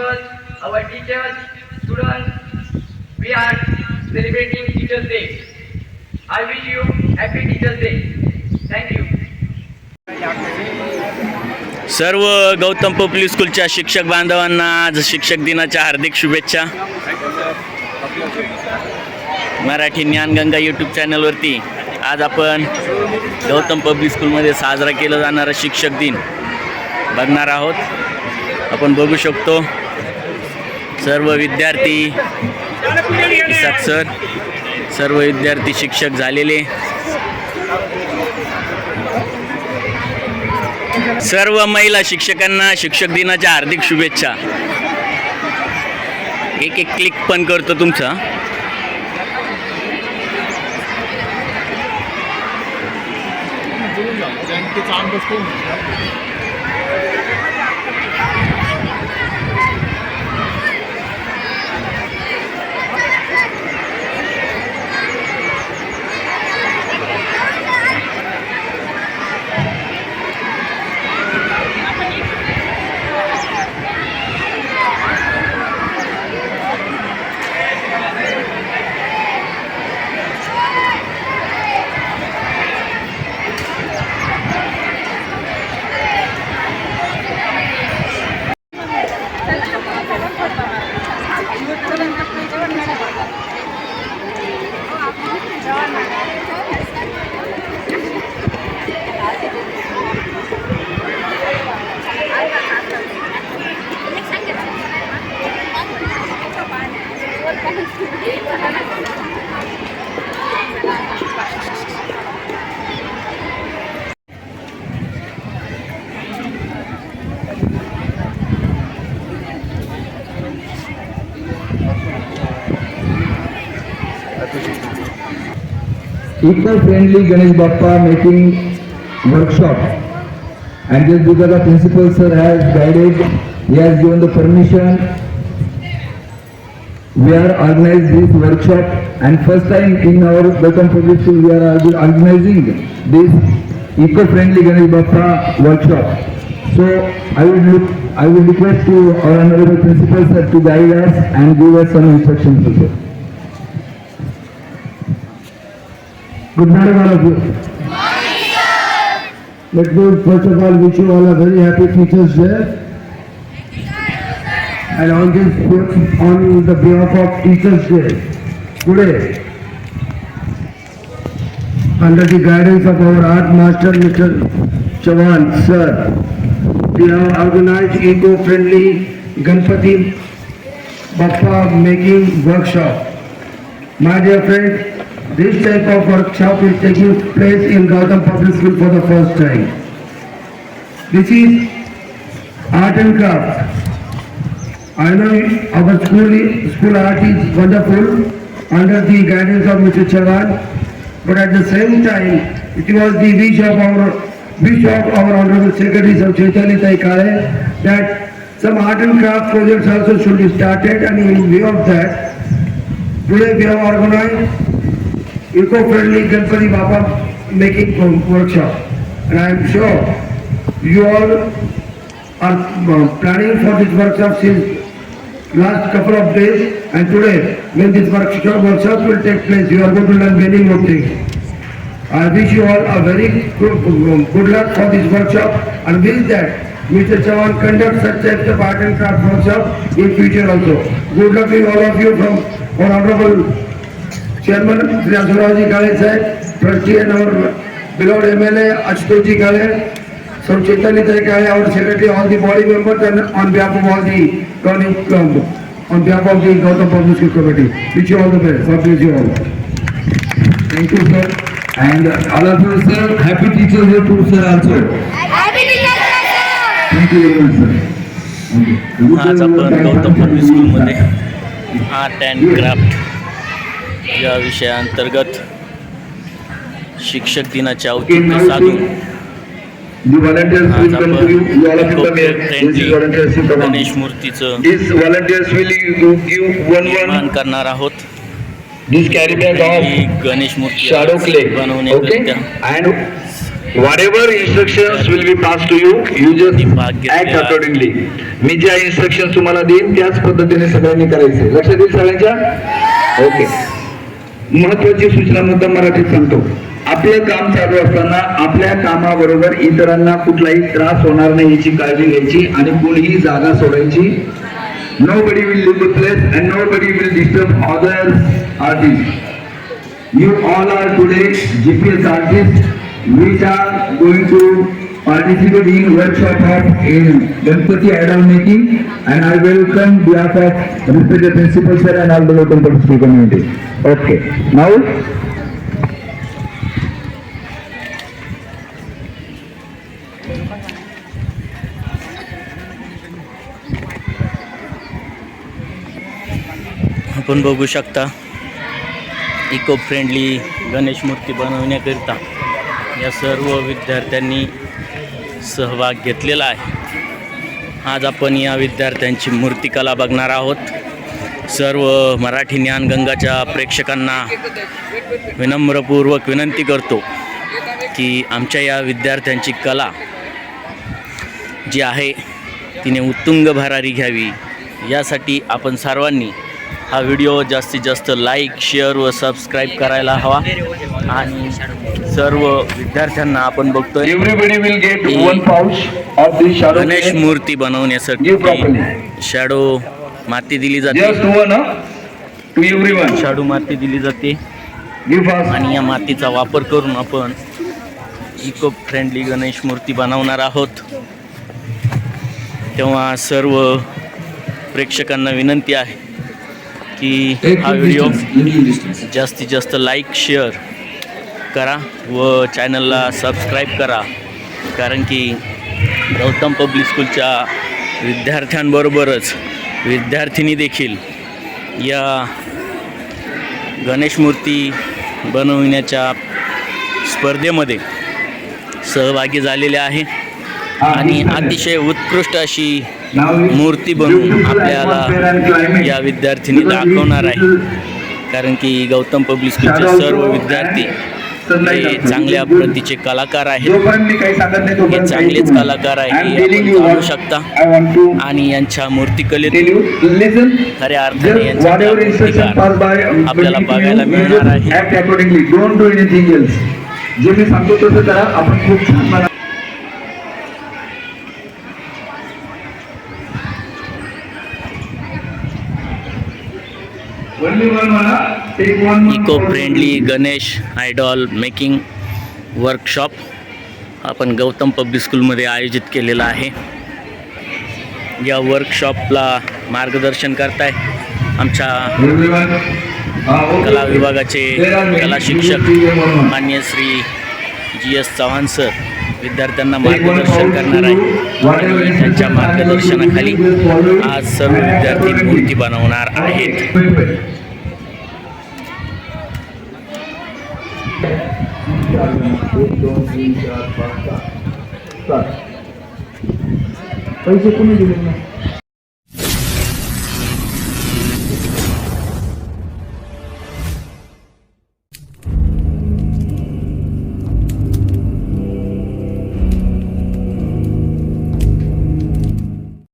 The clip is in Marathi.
management, our teachers, students, we are celebrating Teachers Day. I wish you happy Teachers Day. Thank you. सर्व गौतम पब्लिक स्कूलच्या शिक्षक बांधवांना आज शिक्षक दिनाच्या हार्दिक शुभेच्छा मराठी ज्ञानगंगा यूट्यूब चॅनलवरती आज आपण गौतम पब्लिक स्कूलमध्ये साजरा केला जाणारा शिक्षक दिन बघणार आहोत आपण बघू शकतो सर्व विद्यार्थी इसाक सर सर्व विद्यार्थी शिक्षक झालेले. सर्व महिला शिक्षकांना शिक्षक दिनाच्या हार्दिक शुभेच्छा. एक एक क्लिक पण करतो तुमचा. Eco-friendly Ganesh Bappa making workshop. And just because the principal sir has guided, he has given the permission, we are organized this workshop and first time in our Gautam Public School we are organizing this eco-friendly Ganesh Bappa workshop. So I would look, I would request to our honorable principal sir to guide us and give us some instructions also. Good morning, all of you. Let me first of all wish you all a very happy Teachers' Day. And on this, on the behalf of Teachers' Day, today, under the guidance of our art master, Mr. Chavan, sir, we have organized eco-friendly Ganpati Bappa making workshop. My dear friends, this type of workshop is taking place in Gautam Public School for the first time. This is art and craft. I know our school, school art is wonderful under the guidance of Mr. Chavan, but at the same time, it was the wish of our, wish of our honorable secretary, Sir Chaitanya Taikare, that some art and craft projects also should be started and in view of that, Today we have organized eco-friendly Ganpati Baba making workshop. And I am sure you all are uh, planning for this workshop since last couple of days and today when this workshop, workshop will take place, you are going to learn many more things. I wish you all a very good, good luck for this workshop and wish that Mr. Chavan conduct such types of art and craft workshop in future also. Good luck to all of you from honorable Chairman Sri Asuraji Kale sir, trustee and our beloved MLA Ashutoshi Kale, from Chaitanya Kale, our secretary, all the body members and on behalf of all the governing club, on behalf of the Gautam Public School Committee. Wish you all the best. God bless you all. Thank you, sir. And all of you, sir, happy teachers day too, sir, also. Thank you very much, sir. आज आपण गौतम पब्लिक स्कूलमध्ये आर्ट अँड क्राफ्ट या विषयाअंतर्गत शिक्षक दिनाचे औचित्य साधून The volunteers will come to you, you all of you come here, this is volunteers will come. Ganesh मूर्तीचं These volunteers will give give one निर्माण one, करणार आहोत this carry bag he of Ganesh मूर्ती shadow clay, okay? बनवण्याकरिता And whatever instructions will be passed to you, you just act accordingly. मी ज्या इन्स्ट्रक्शन तुम्हाला देईन त्याच पद्धतीने सगळ्यांनी करायचे लक्षात येईल सगळ्यांच्या ओके महत्वाची सूचना मुद्दा मराठीत सांगतो आपले काम चालू असताना आपल्या कामाबरोबर इतरांना कुठलाही त्रास होणार नाही याची काळजी घ्यायची आणि कुणीही जागा सोडायची. Nobody will leave place and nobody will disturb others artist you all are today GPS artist which are going to participate in workshop of in Ganpati idol making and I welcome behalf of respected principal sir and all the local public community okay now आपण बघू शकता इको फ्रेंडली गणेश मूर्ती बनवण्याकरिता या सर्व विद्यार्थ्यांनी सहभाग घेतलेला आहे. आज आपण या विद्यार्थ्यांची मूर्तिकला बघणार आहोत. सर्व मराठी ज्ञानगंगाच्या प्रेक्षकांना विनम्रपूर्वक विनंती करतो की आमच्या या विद्यार्थ्यांची कला जी आहे तिने उत्तुंग भरारी घ्यावी. यासाठी आपण सर्वांनी हा व्हिडिओ जास्तीत जास्त लाईक शेअर व सबस्क्राईब करायला हवा आणि सर्व विद्यार्थ्यांना आपण बघतोय. गणेश. मूर्ती बनवण्यासाठी. शॅडो माती दिली जाते. शाडू माती दिली जाते. आणि या मातीचा वापर करून आपण इको फ्रेंडली गणेश मूर्ती बनवणार आहोत तेव्हा सर्व प्रेक्षकांना विनंती आहे की हा व्हिडिओ जास्तीत जास्त लाईक शेअर करा व चॅनलला सबस्क्राईब करा. कारण की गौतम पब्लिक स्कूलच्या विद्यार्थ्यांबरोबरच विद्यार्थिनी देखील या गणेश मूर्ती बनवण्याच्या स्पर्धेमध्ये सहभागी झालेले आहे. आणि अतिशय उत्कृष्ट अशी मूर्ती बनवून आपल्याला या विद्यार्थिनी दाखवणार आहे. कारण की गौतम पब्लिक स्कूलचे सर्व विद्यार्थी हे चांगल्या प्रतीचे कलाकार आहेत. हे चांगलेच कलाकार आहे, हे what शकता. आणि यांच्या. Listen. खऱ्या अर्थाने यांचा um, आपल्याला बघायला मिळणार आहे. जे मी सांगतो तसं करा. आपण खूप छान eco friendly Ganesh idol making workshop आपण गौतम पब्लिक स्कूलमध्ये आयोजित केलेला आहे. या वर्कशॉपला मार्गदर्शन करताय आमच्या. कला विभागाचे कला शिक्षक. मान्य Shri G S Chavan sir विद्यार्थ्यांना मार्गदर्शन करणार आहे. आणि त्यांच्या मार्गदर्शनाखाली आज सर्व विद्यार्थी. मूर्ती बनवणार आहेत Okay, perfect. एक दोन तीन चार पाच सहा. सात. पैसे कोणी दिले नाही?